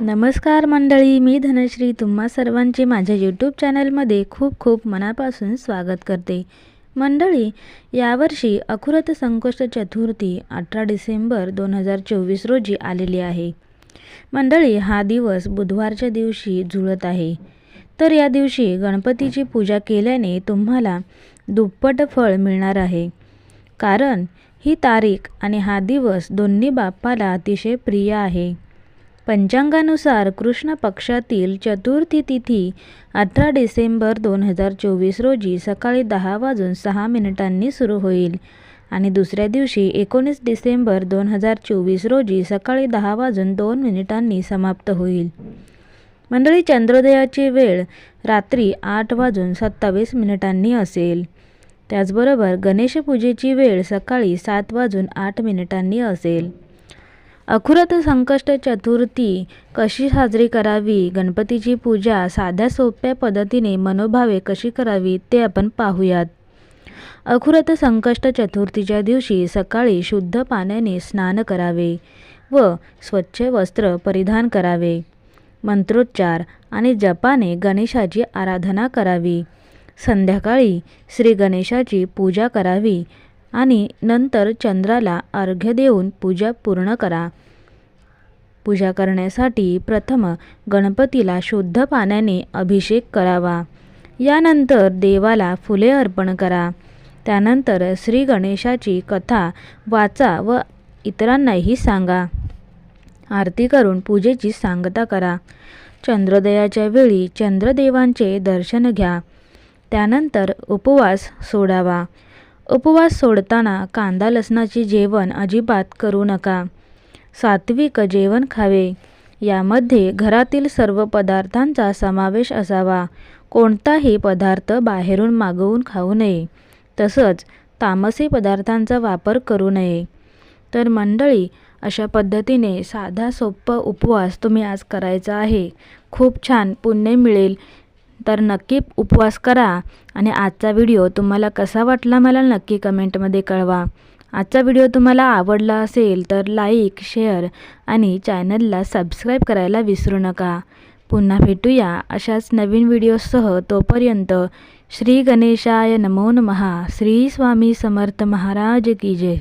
नमस्कार मंडळी मी धनश्री. तुम्हा सर्वांचे माझ्या यूट्यूब चॅनलमध्ये खूप खूप मनापासून स्वागत करते. मंडळी यावर्षी अखुरत संकष्ट चतुर्थी अठरा डिसेंबर दोन हजार चोवीस रोजी आलेली आहे. मंडळी हा दिवस बुधवारच्या दिवशी जुळत आहे. तर या दिवशी गणपतीची पूजा केल्याने तुम्हाला दुप्पट फळ मिळणार आहे. कारण ही तारीख आणि हा दिवस दोन्ही बाप्पाला अतिशय प्रिय आहे. पंचांगानुसार कृष्ण पक्षातील चतुर्थी तिथी अठरा डिसेंबर दोन हजार चोवीस रोजी सकाळी दहा वाजून सहा मिनिटांनी सुरू होईल. आणि दुसऱ्या दिवशी एकोणीस डिसेंबर दोन हजार चोवीस रोजी सकाळी दहा वाजून दोन मिनिटांनी समाप्त होईल. मंडळी चंद्रोदयाची वेळ रात्री आठ वाजून सत्तावीस मिनिटांनी असेल. त्याचबरोबर गणेशपूजेची वेळ सकाळी सात वाजून आठ मिनिटांनी असेल. अखुरत संकष्ट चतुर्थी कशी साजरी करावी? गणपतीची पूजा साध्या सोप्या पद्धतीने मनोभावे कशी करावी ते आपण पाहूयात. अखुरत संकष्ट चतुर्थीच्या दिवशी सकाळी शुद्ध पाण्याने स्नान करावे व स्वच्छ वस्त्र परिधान करावे. मंत्रोच्चार आणि जपाने गणेशाची आराधना करावी. संध्याकाळी श्री गणेशाची पूजा करावी आणि नंतर चंद्राला अर्घ्य देऊन पूजा पूर्ण करा. पूजा करण्यासाठी प्रथम गणपतीला शुद्ध पाण्याने अभिषेक करावा. यानंतर देवाला फुले अर्पण करा. त्यानंतर श्री गणेशाची कथा वाचा व इतरांनाही सांगा. आरती करून पूजेची सांगता करा. चंद्रोदयाच्या वेळी चंद्रदेवांचे दर्शन घ्या. त्यानंतर उपवास सोडावा. उपवास सोडताना कांदा लसणाचे जेवण अजिबात करू नका. सात्विक जेवण खावे. यामध्ये घरातील सर्व पदार्थांचा समावेश असावा. कोणताही पदार्थ बाहेरून मागवून खाऊ नये. तसंच तामसी पदार्थांचा वापर करू नये. तर मंडळी अशा पद्धतीने साधा सोप्पा उपवास तुम्ही आज करायचा आहे. खूप छान पुण्य मिळेल. तर नक्की उपवास करा. आणि आजचा व्हिडिओ तुम्हाला कसा वाटला मला नक्की कमेंटमध्ये कळवा. आजचा व्हिडिओ तुम्हाला आवडला असेल तर लाईक शेअर आणि चॅनलला सबस्क्राईब करायला विसरू नका. पुन्हा भेटूया अशाच नवीन व्हिडिओसह तोपर्यंत श्री गणेशाय नमो नमः. श्री स्वामी समर्थ महाराज की जय.